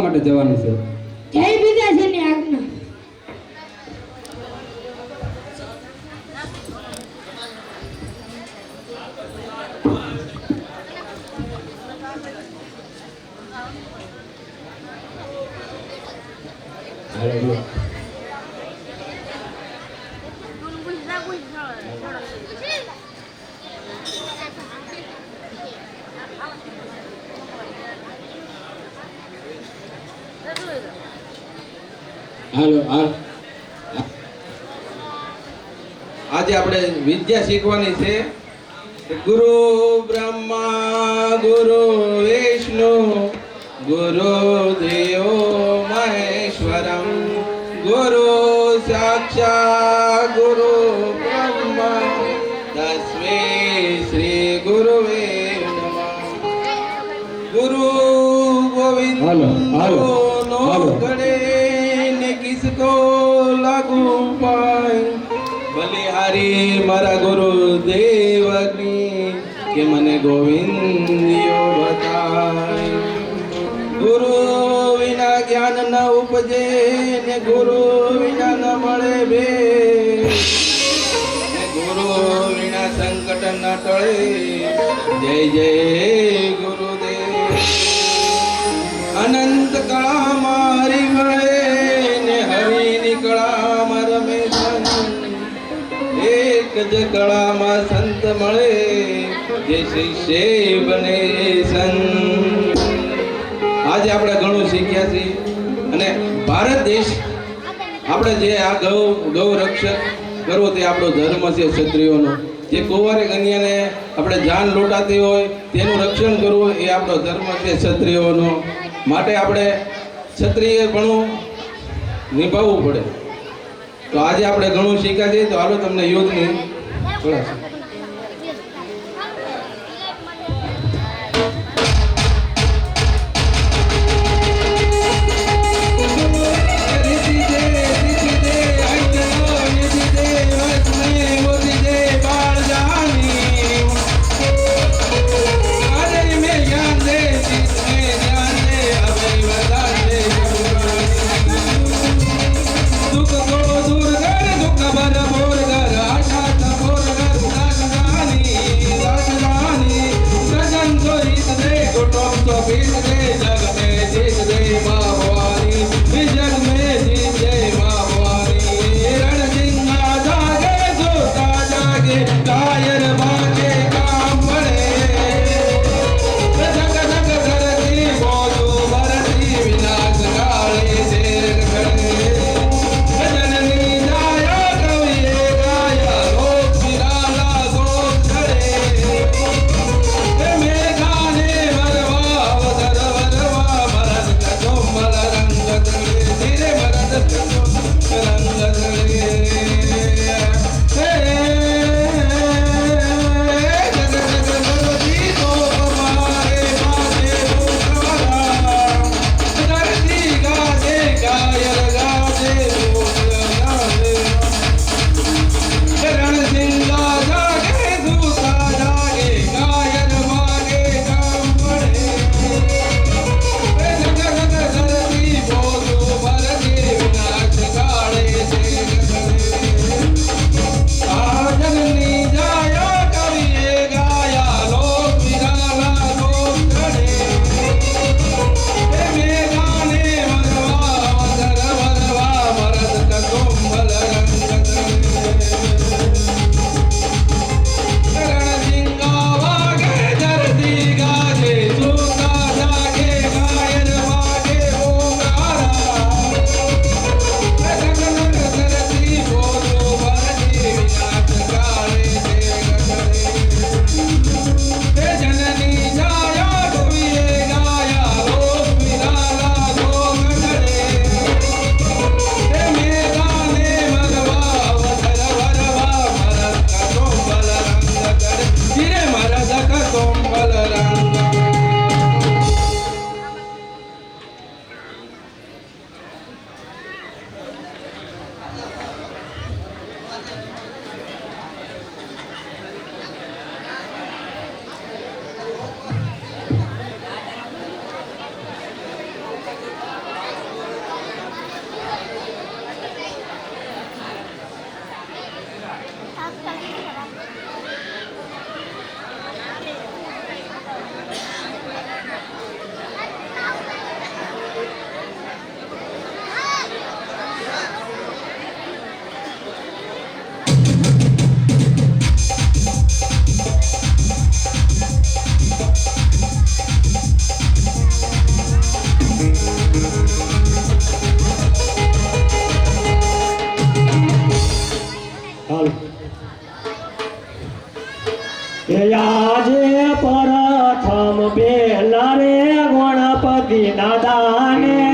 માટે જવાનું છે. હાલો આજે આપણે વિદ્યા શીખવાની છે ગુરુ બ્રહ્મા, ગુરુ વિષ્ણુ, ગુરુ દેવો મહેશ્વરમ, ગુરુ સાક્ષા ગુરુ બ્રહ્મા. તસ્મે શ્રી ગુરુવે ગુરુ ગોવિંદ. કિસકો લાગુ પાય બલિહારી મારા ગુરુ દેવની કે મને ગોવિંદિયો બતાય ગુરુ વિના જ્ઞાન ન ઉપજે ને ગુરુ વિના ન મળે બે ગુરુ વિના સંકટ ન ટળે જય જય ગુરુદેવ અનંત કળા મારી એક જ કળામાં સંત મળે, જે શિષ્ય બને સંત. આજે આપણે ઘણું શીખ્યા છીએ. અને ભારત દેશ, આપણે જે આ ગૌ ગૌ રક્ષક કરવો તે આપણો ધર્મ છે ક્ષત્રિયોનો. જે કુંવારી કન્યાને આપણે જાન લૂંટાતી હોય, તેનું રક્ષણ કરવું એ આપણો ધર્મ છે ક્ષત્રિયોનો. માટે આપણે ક્ષત્રિયપણું નિભાવવું પડે. તો આજે આપણે ઘણું શીખ્યા છીએ. તો હાલો તમને યુદ્ધની. કળા talvez দিন দানে